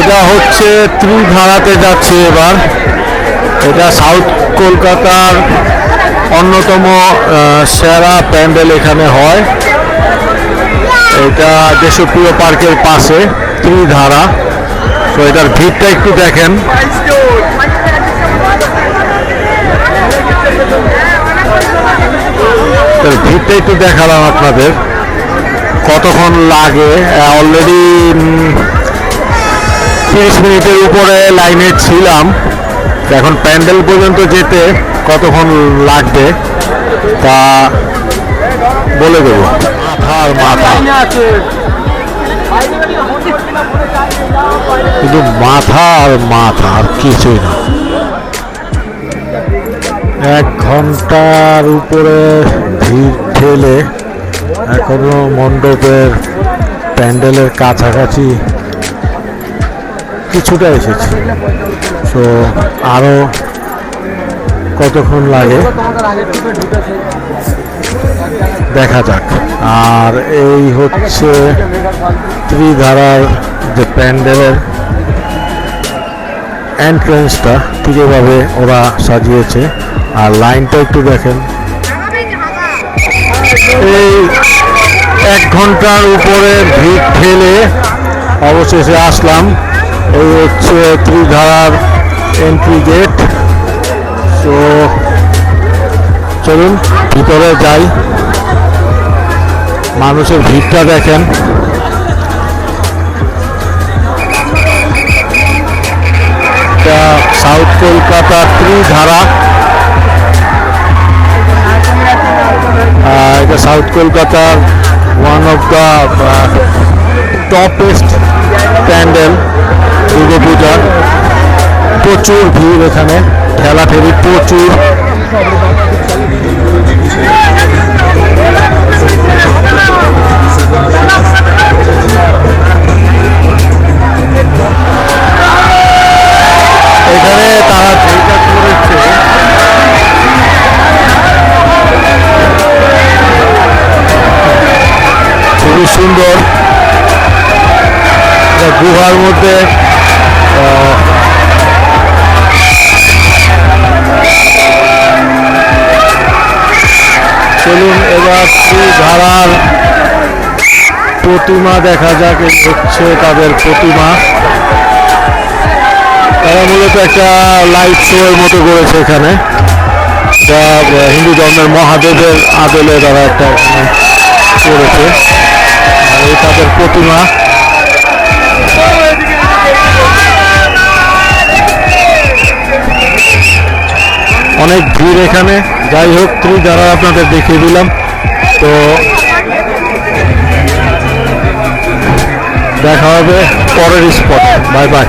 এটা হচ্ছে ত্রিধারাতে যাচ্ছে এবার। এটা সাউথ কলকাতার অন্যতম সেরা প্যান্ডেল এখানে হয়। এটা দেশপ্রিয় পার্কের পাশে, ত্রিধারা। তো এটার ভিড়টা একটু দেখেন। ভিড়টা একটু দেখালাম আপনাদের। কতক্ষণ লাগে? অলরেডি তিরিশ মিনিটের উপরে লাইনে ছিলাম। এখন প্যান্ডেল পর্যন্ত যেতে কতক্ষণ লাগবে তা বলে দেবো। মাথা। শুধু মাথা আর মাথা আর কিছুই না। এক ঘণ্টার উপরে ভিড় ঠেলে এখনও মণ্ডপের প্যান্ডেলের কাছাকাছি কিছুটা এসেছি। তো আরও কতক্ষণ লাগে? দেখা যাক। আর এই হচ্ছে ত্রিধারার যে প্যান্ডেলের এন্ট্রেন্সটা ঠিক এভাবে ওরা সাজিয়েছে। আর লাইনটা একটু দেখেন। এই এক ঘণ্টার উপরে ভিড় ঠেলে অবশেষে আসলাম। এই হচ্ছে ত্রিধারার এন্ট্রি গেট তো চলুন, ভিতরে যাই। মানুষের ভিড়টা দেখেন। সাউথ কলকাতা ত্রিধারা। এটা সাউথ কলকাতার one of the topest pandal Durga Puja প্রচুর ভিড় এখানে ঠেলাঠেলি প্রচুর। এখানে তারা খুবই সুন্দর। গুহার মধ্যে চলুন এবার ধারার প্রতিমা দেখা যাক হচ্ছে তাদের প্রতিমা। তারা মূলত একটা লাইট শো মতো করেছে এখানে। যা হিন্দু ধর্মের মহাদেবের আদলে তারা একটা করেছে। এই তাদের প্রতিমা। ভিড় এখানে। যাই হোক থ্রি যারা আপনাদের দেখিয়ে দিলাম। তো দেখা হবে পরের স্পট বাই বাই।